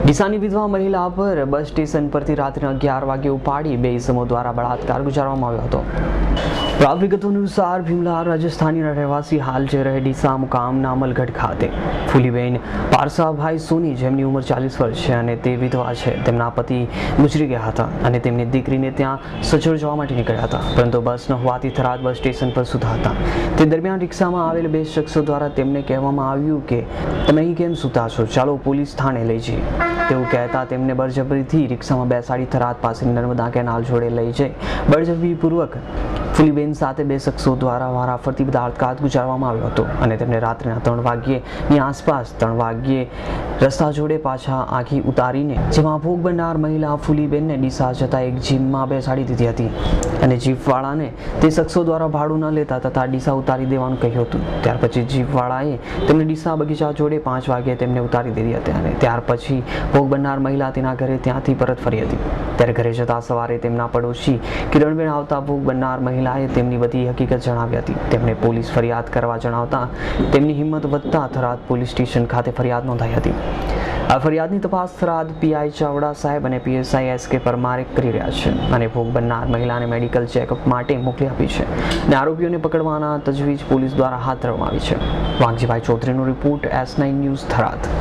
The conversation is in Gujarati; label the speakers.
Speaker 1: ડીસાની વિધવા મહિલા પર બસ સ્ટેશન પરથી રાત્રે અગિયાર વાગે ઉપાડી બે ઇસમો દ્વારા બળાત્કાર ગુજારવામાં આવ્યો હતો. પ્રાપ્ત વિગતો અનુસાર ભીમલા રાજસ્થાનીના રહેવાસી હાલ જે રહે ડીસા મુકામ નામલગઢ ખાતે. ફુલીબેન પારસાભાઈ સોની જેમની ઉંમર ચાલીસ વર્ષ છે અને તે વિધવા છે. તેમના પતિ ગુજરી ગયા હતા અને તેમની દીકરીને ત્યાં સચોડ જવા માટે નીકળ્યા હતા. પરંતુ બસ ન હોવાથી થરાદ બસ સ્ટેશન પર સુતા હતા. તે દરમિયાન રિક્ષામાં આવેલ બે શખ્સો દ્વારા તેમને કહેવામાં આવ્યું કે, તમે અહીં કેમ સુતા છો? ચાલો પોલીસ થાણે લઈ જઈએ. તેવું કહેતા તેમને બળજબરીથી રિક્ષામાં બેસાડી થરાદ પાસે નર્મદા કેનાલ જોડે લઈ જઈ બળજબરીપૂર્વક ફૂલીબેન સાથે બે શખ્સો દ્વારા વારાફરતી બળાત્કાર ગુજારવામાં આવ્યો હતો અને તેમને રાત્રિના ત્રણ વાગ્યેની આસપાસ ત્રણ વાગ્યે રસ્તા જોડે પાછા આખી ઉતારીને જેમાં ભોગ બનનાર મહિલા ફૂલીબેનને ડીસા જતા એક જીમમાં બેસાડી દીધી હતી. અને જીપવાળાને તે શખ્સો દ્વારા ભાડું ન લેતા તથા ડીસા ઉતારી દેવાનું કહ્યું હતું. ત્યાર પછી જીપવાળાએ તેમને ડીસા બગીચા જોડે પાંચ વાગ્યે તેમને ઉતારી દીધી હતી અને ત્યાર પછી ભોગ બનનાર મહિલા તેના ઘરે ત્યાંથી પરત ફરી હતી. ત્યારે ઘરે જતા સવારે તેમના પડોશી કિરણબેન આવતા ભોગ બનનાર મહિલાએ તેમની બધી હકીકત જણાવી હતી. તેમણે પોલીસ ફરિયાદ કરવા જણાવતા તેમની હિંમત વધતા થરાદ પોલીસ સ્ટેશન ખાતે ફરિયાદ નોંધાઈ હતી. આ ફરિયાદની તપાસ થરાદ પીઆઈ ચાવડા સાહેબ અને પીએસઆઈ એસ કે પરમારે કરી રહ્યા છે અને ભોગ બનનાર મહિલાને મેડિકલ ચેકઅપ માટે મોકલી આપી છે અને આરોપીઓને પકડવાના તજવીજ પોલીસ દ્વારા હાથ ધરવામાં આવી છે. વાઘજીભાઈ ચૌધરીનો report S nine news Tharad.